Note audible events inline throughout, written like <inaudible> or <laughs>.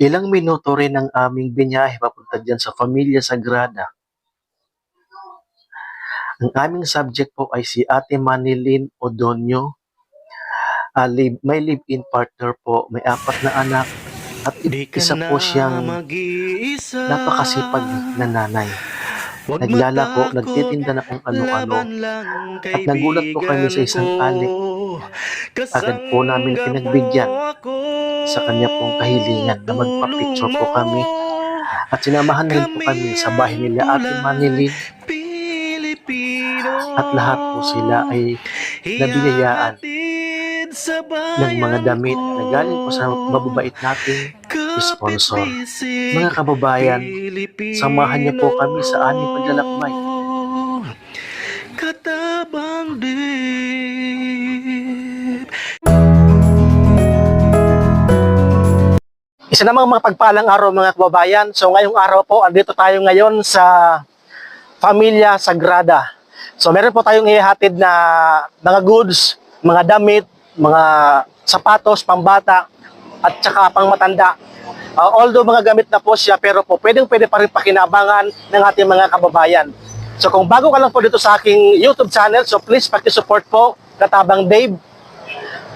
Ilang minuto rin ang aming binyahe papunta dyan sa Familia Sagrada. Ang aming subject po ay si Ate Manilin Odonio. Ah, live, may live-in partner po, may apat na anak, at isa po siyang napakasipag na nanay. Naglalako, nagtitinda na kung ano-ano. At nagulat po kami sa isang ali. Agad po namin pinagbigyan sa kanya pong kahilingan na magpa-picture po kami. At sinamahan rin po kami sa bahay nila Ate Manilin at lahat po sila ay nabiyayaan ng mga damit na galing po sa mababait nating sponsor. Mga kababayan, samahan niyo po kami sa aming paglalakbay. Katabang dip Isa namang mga pagpalang araw mga kababayan. So ngayong araw po, andito tayo ngayon sa Familia Sagrada. So meron po tayong ihatid na mga goods, mga damit, mga sapatos, pambata, at saka pang matanda. Uh, although mga gamit na po siya, pero po pwedeng pwede pa rin pakinabangan ng ating mga kababayan. So kung bago ka lang po dito sa aking YouTube channel, so please pakisupport po Katabang Dave.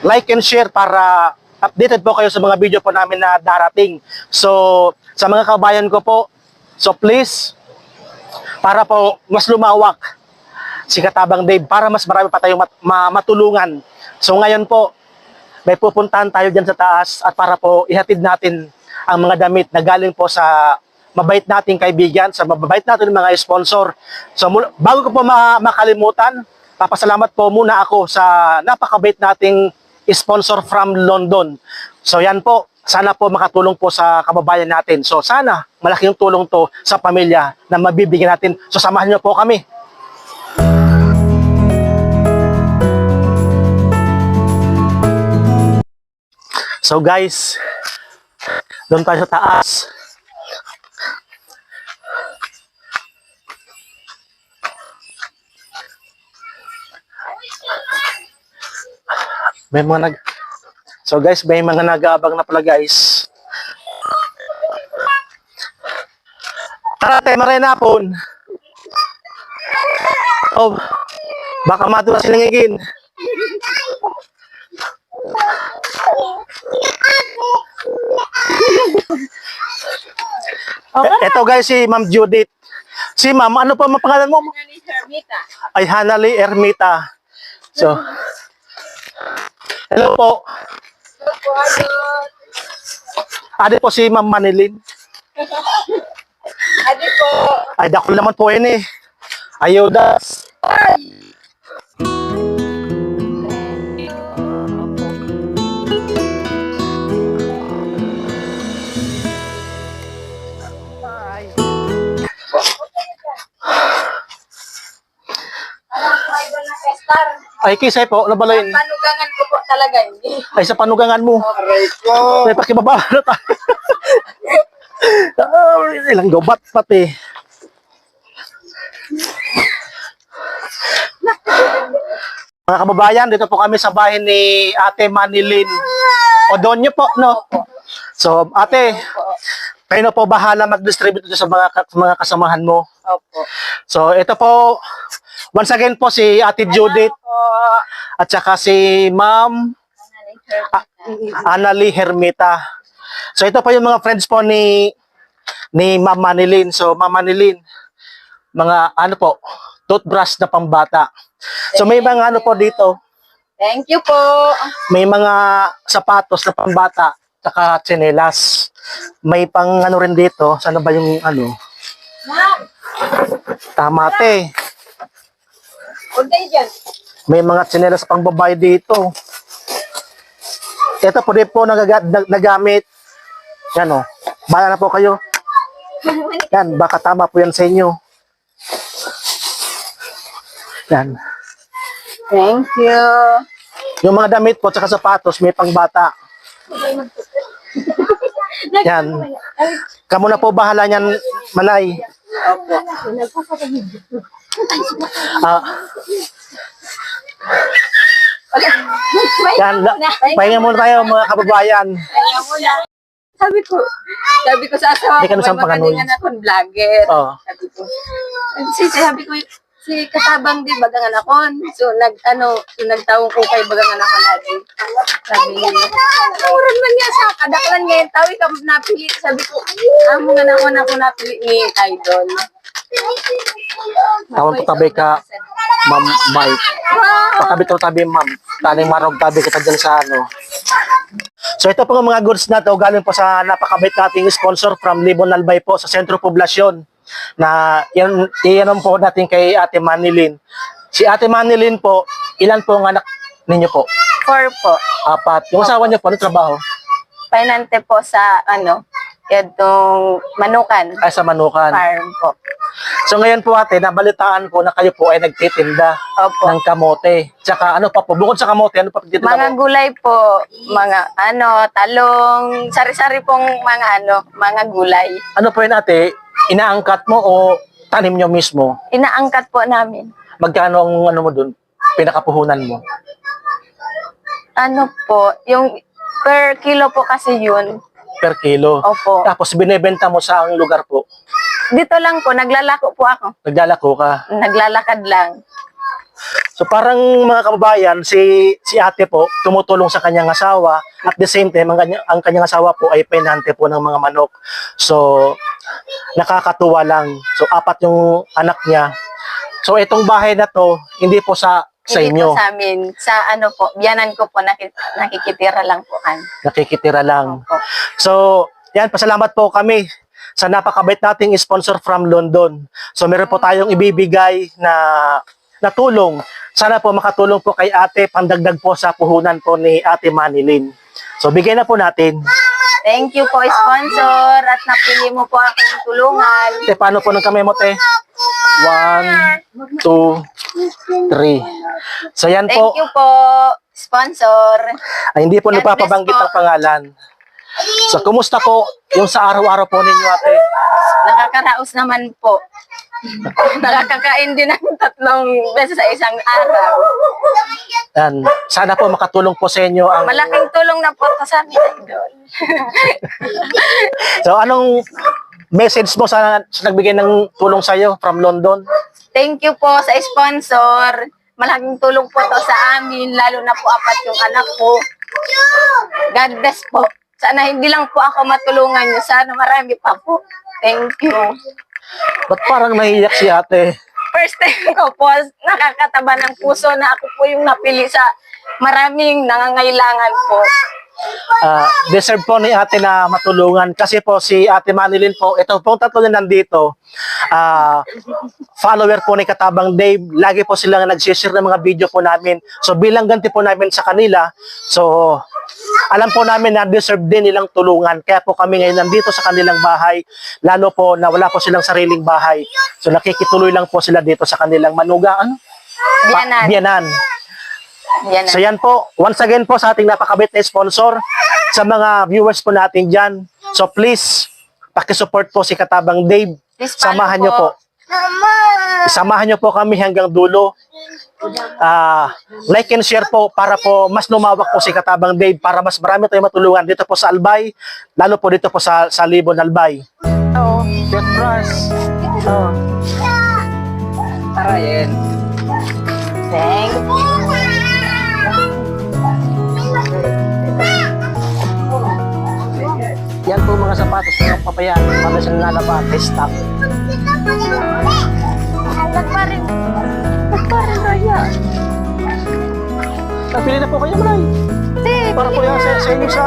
Like and share para updated po kayo sa mga video po namin na darating. So sa mga kababayan ko po, so please para po mas lumawak si Katabang Dave para mas marami pa tayong mat- ma- matulungan. So ngayon po, may pupuntahan tayo dyan sa taas at para po ihatid natin ang mga damit na galing po sa mabait nating kaibigan, sa mababait natin mga sponsor. So bago ko po ma- makalimutan, papasalamat po muna ako sa napakabait nating sponsor from London. So yan po, sana po makatulong po sa kababayan natin. So sana malaking tulong to sa pamilya na mabibigyan natin. So samahan niyo po kami. So guys, doon tayo sa taas. May mga nag So guys, may mga nag-aabang na pala guys. Tara, tayo maray na pon. Oh, baka matula silang igin. Ito guys, si Ma'am Judith. Si Ma'am, ano pa ang pangalan mo? Ay, Hanali Ermita. So, hello po. Hello po? Ade po si Ma'am Manilin. Adi po. Ay, dako naman po yun eh. Ayuda. Alam ko, idol na Estar. Ay, kisay po, nabaloyin. Panugangan talaga hindi. Ay, sa panugangan mo. Aray ko. May pakibaba na tayo. Ah, ilang gobat pati. Mga kababayan, dito po kami sa bahay ni Ate Manilin. Odonyo po, no? So, ate, kayo na po bahala mag-distribute dito sa mga, mga kasamahan mo. Opo. So, ito po, once again po si Ate Judith at saka si Ma'am Ah, Annalie Hermita. So ito po yung mga friends po ni ni Ma'am Manilin. So Ma'am Manilin, mga ano po, toothbrush na pambata. So may mga ano po dito, Thank you po. may mga sapatos na pambata, saka tsinelas. May pang ano rin dito, sana ba yung ano, tama te. Huwag kayo dyan. May mga tsinelas pang babae dito. Ito po din po nagaga- nag- nagamit. Yan o. Bahala na po kayo. <laughs> Yan, baka tama po yan sa inyo. Yan. Thank you. Yung mga damit po, tsaka sapatos, may pangbata. <laughs> Yan. Kamu na po bahala niyan, Manay. Ah, yan, pahinga muna tayo mga kababayan. Kaya mo na. sabi ko, sabi ko sa asawa ko, na may magalingan ako, vlogger. Oo. Sabi ko, sabi ko, si katabang di bagangan ako. So, nag, ano, so, nagtawong ko kay bagangan ako lagi. Sabi niya, nauran man niya sa kadaklan niya yung tawi ka napili. Sabi ko, amo nga na ako na ako napili ni Idol. Tawag ko tabi ka, Ma'am Mike. Patabi to tabi, ma'am. Taning marog tabi kita dyan sa ano. So ito po mga goods na to galing po sa napakabait nating sponsor from Libon Albay po sa Sentro Poblasyon na yan, iyanom po natin kay Ate Manilin. Si Ate Manilin po, ilan po ang anak ninyo po? Four po. Apat. Yung asawa niyo po, ano trabaho? Pinante po sa, ano, itong manukan. Ay, sa Manukan. Farm po. So ngayon po ate, nabalitaan ko na kayo po ay nagtitinda Opo. ng kamote. Tsaka ano pa po, bukod sa kamote, ano pa dito Mga gulay po, mga ano, talong, sari-sari pong mga ano, mga gulay. Ano po yun ate, inaangkat mo o tanim nyo mismo? Inaangkat po namin. Magkano ang ano mo dun? Pinakapuhunan mo? Ano po, yung per kilo po kasi yun. Per kilo. Opo. Tapos binebenta mo sa ang lugar po. Dito lang po, naglalako po ako. Naglalako ka. Naglalakad lang. So parang mga kababayan, si si ate po tumutulong sa kanyang asawa at the same time ang kanyang, ang kanyang asawa po ay penante po ng mga manok. So nakakatuwa lang. So apat yung anak niya. So itong bahay na to hindi po sa sa Hindi inyo. po sa amin. Sa ano po, biyanan ko po, nakik- nakikitira lang po kan. Nakikitira lang. Opo. So, yan, pasalamat po kami sa napakabait nating sponsor from London. So, meron po tayong ibibigay na, na tulong. Sana po makatulong po kay ate, pandagdag po sa puhunan po ni ate Manilin. So, bigay na po natin. Thank you po, sponsor. At napili mo po akong tulungan. Te, paano po ng kamay mo, te? One, two, three. So, yan Thank po. you po, sponsor. Ay, hindi po God po. ang pangalan. So, kumusta po yung sa araw-araw po ninyo, ate? Nakakaraos naman po. <laughs> Nakakakain din ng tatlong beses sa isang araw. Yan. Sana po makatulong po sa inyo ang... Malaking tulong na po ito sa amin, Idol. <laughs> So, anong message mo sa, sa nagbigay ng tulong sa iyo from London? Thank you po sa sponsor. Malaking tulong po to sa amin, lalo na po apat yung anak ko. God bless po. Sana hindi lang po ako matulungan niyo. Sana marami pa po. Thank you. Ba't parang nahiyak si ate? First time ko po, nakakataba ng puso na ako po yung napili sa maraming nangangailangan po. Ah, deserve po ni ate na matulungan kasi po si ate Manilin po, ito po tatlo na nandito, ah, follower po ni Katabang Dave, lagi po silang nag-share ng mga video po namin. So bilang ganti po namin sa kanila, so alam po namin na deserve din nilang tulungan. Kaya po kami ngayon nandito sa kanilang bahay, lalo po na wala po silang sariling bahay. So nakikituloy lang po sila dito sa kanilang manuga, ano? Biyanan. Yan na. So yan po, once again po sa ating napakabait na sponsor, sa mga viewers po natin dyan. So please, pakisupport po si Katabang Dave. Please Samahan nyo po. Samahan nyo po kami hanggang dulo. Ah, like and share po para po mas lumawak po si Katabang Dave para mas marami tayong matulungan dito po sa Albay, lalo po dito po sa, sa Libon Albay. Oo. Toothbrush. Oh. Tara yan. Thank you. Yan po mga sapatos ng papayaan. Para sa nalaba, stock. Ba't pa rin? Ba't pa rin kaya? Napili na po kayo, Malay. Sige, Para po yan sa, sa inyo sa,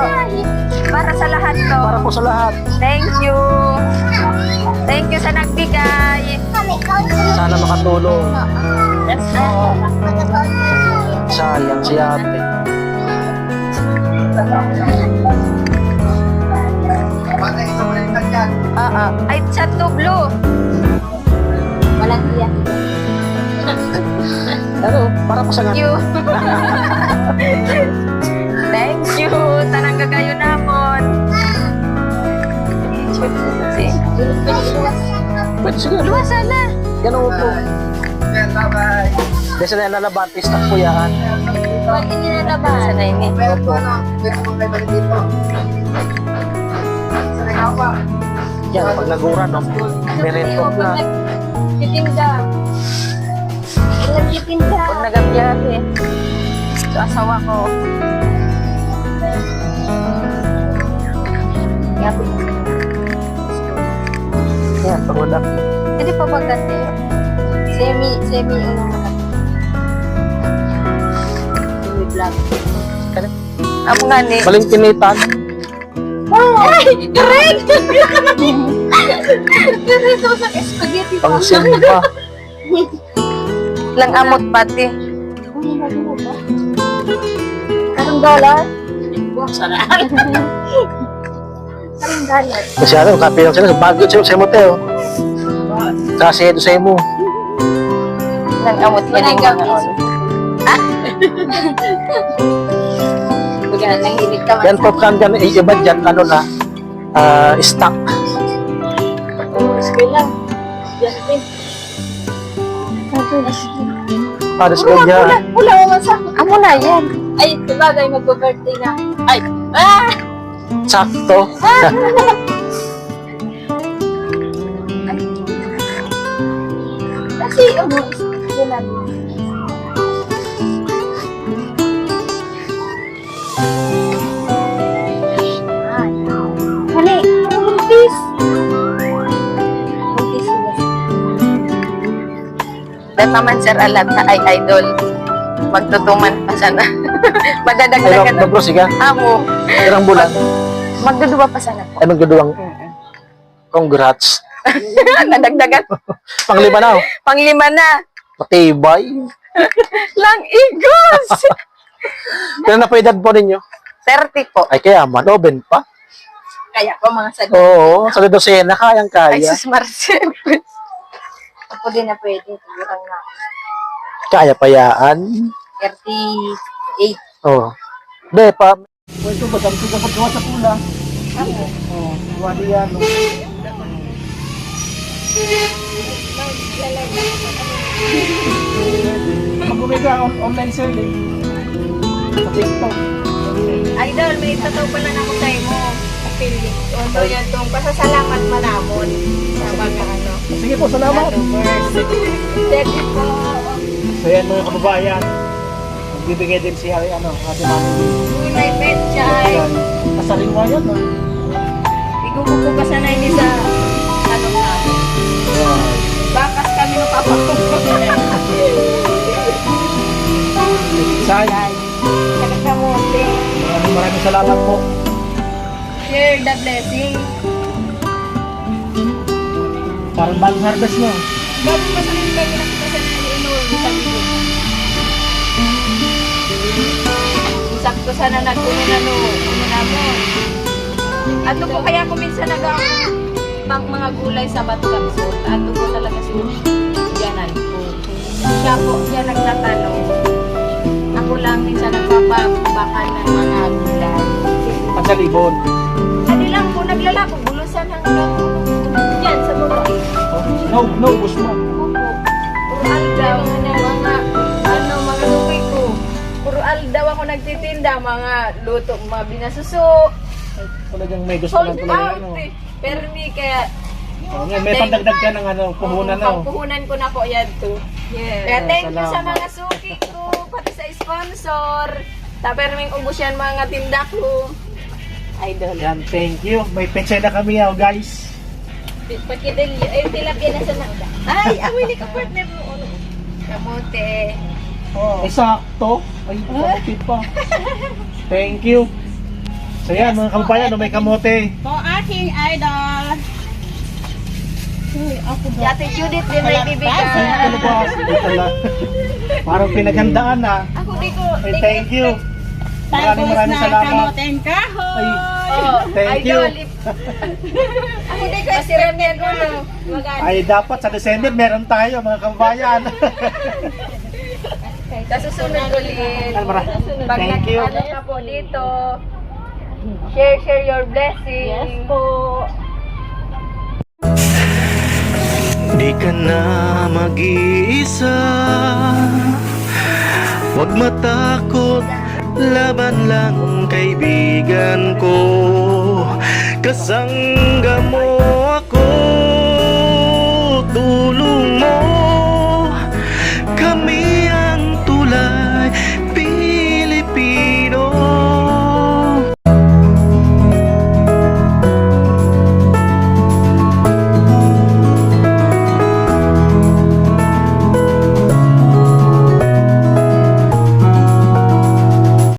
Para sa lahat to. para po sa lahat. Thank you. Thank you sa nagbigay. Sana makatulong. Sayang si ate. Oo. Ay, chat to blue. Walang iya. Ano, <laughs> para po sa Thank you. <laughs> Thank you. Tanang gagayo namon. Pwede sige. Luwa sana. Ganun po. Desa na nalaban, stock po yan. Huwag niyo na naman. Sana ini. Yan, pag nagura, no? Merento na. Nagtitinda. Nagtitinda. Pag nagabiyahe. Sa asawa ko. Yapi. Yan, pag wala. Hindi pa maganda yun. Semi, semi yung mga Semi vlog. Amo nga ni. Maling pinitan. Ay! Correct ako sa spaghetti Pang simba. Lang amot pati. Anong dollar? Sarap. Anong dollar? Masyado, kape lang sila. Bago sila sa motel. Kasi ito sa mo. Lang amot yan mga on. <laughs> Ah? Baga, nanginig ka Yan po kan gan iba dyan, ano na, ah, stock. Sige lang. Yan din. Para sa kanya. Wala mo sa Amo na yan. Ay, sabagay magbo-birthday na. Ay, ah! Sakto. <laughs> Kasi, ano, wala. Dahil naman sir alam na ay idol. Magtutuman pa sana. Ay, <laughs> Madadagdagan ng bro, sige. amo. Irang bulan. Magduduwa pa sana po. Ay, magduduwang congrats. <laughs> Nadagdagan. <laughs> Panglima na, oh. Panglima na. Matibay. Lang igos. Kaya na pa edad po ninyo? 30 po. Ay, kaya man, open pa. Kaya po mga sa Oo, sa dosena, kayang Ay, kaya. sus Marcel. Ako din na pwede. Tigurang na. Kaya payaan. 38. Oo. Be, pa. Pwede ba, dami ko gawa sa pula. Oo, wali yan. Mag-umega on online selling. Sa TikTok. Idol, may tataw pala na ako tayo mo. Affiliate. Although yan tong pasasalamat manamon po, salamat. Thank you po. So yan mga kababayan. Magbibigay din si Hari, ano, ate mami. Tunay petchay. Yan. Kasaliwa yan, no? Igugupo pa sana ini sa ano na. Bakas kami napapakupo. Say, Nagkamote. maraming maraming salamat po. Share the blessing. Parang bagong harvest mo. Bago pa sa nila kayo nakita sa nila video. Sakto sana nagkuno na no. Ano na mo. Ato po kaya ko minsan nag pang mga gulay sa Batkam so ato po talaga si Janan po. Siya po, siya nagtatanong. Ako lang minsan nagpapabakan ng mga gulay. Pagsalibon. Ano lang po, naglalako, no, no. Opo. Puro aldaw, mga, ano, mga suki ko. Puro aldaw ako nagtitinda, mga luto, mga binasuso. Talagang may gusto lang talaga. out Ano. eh. Pero hindi kaya, Oh, may, pandagdag ka ng ano, puhunan na. oh. pangpuhunan ko na po yan to. Kaya thank you sa mga suki ko, pati sa sponsor. Tapos may ubos yan mga tinda ko. Idol. Yan, thank you. May peche na kami, oh, guys. Pagkidalyo, ay tilapia na sa nagda. Ay, ako hindi ka partner mo. Ano? Kamote. Oh. Ay, sakto. Ay, kamote pa. Thank you. So yan, mga kababayan, oh, may kamote. Po aking idol. Uy, ako Si Ate Judith din may Ay, bibigay. Ay, tala. Parang pinaghandaan na. Ako di ko. Ay, thank you. Maraming Tapos maraming na salamat. kamoteng kahoy. Ay, Oh, Thank you. idol. Ako di ko. Ko no. Maganda. ay dapat sa December meron tayo, mga kababayan. <laughs> Sa susunod ulit. Pag Thank you. nag-ano ka po dito, share, share your blessing. Yes po. Di ka na mag-iisa Huwag matakot Laban lang kaibigan ko Kasangga mo ako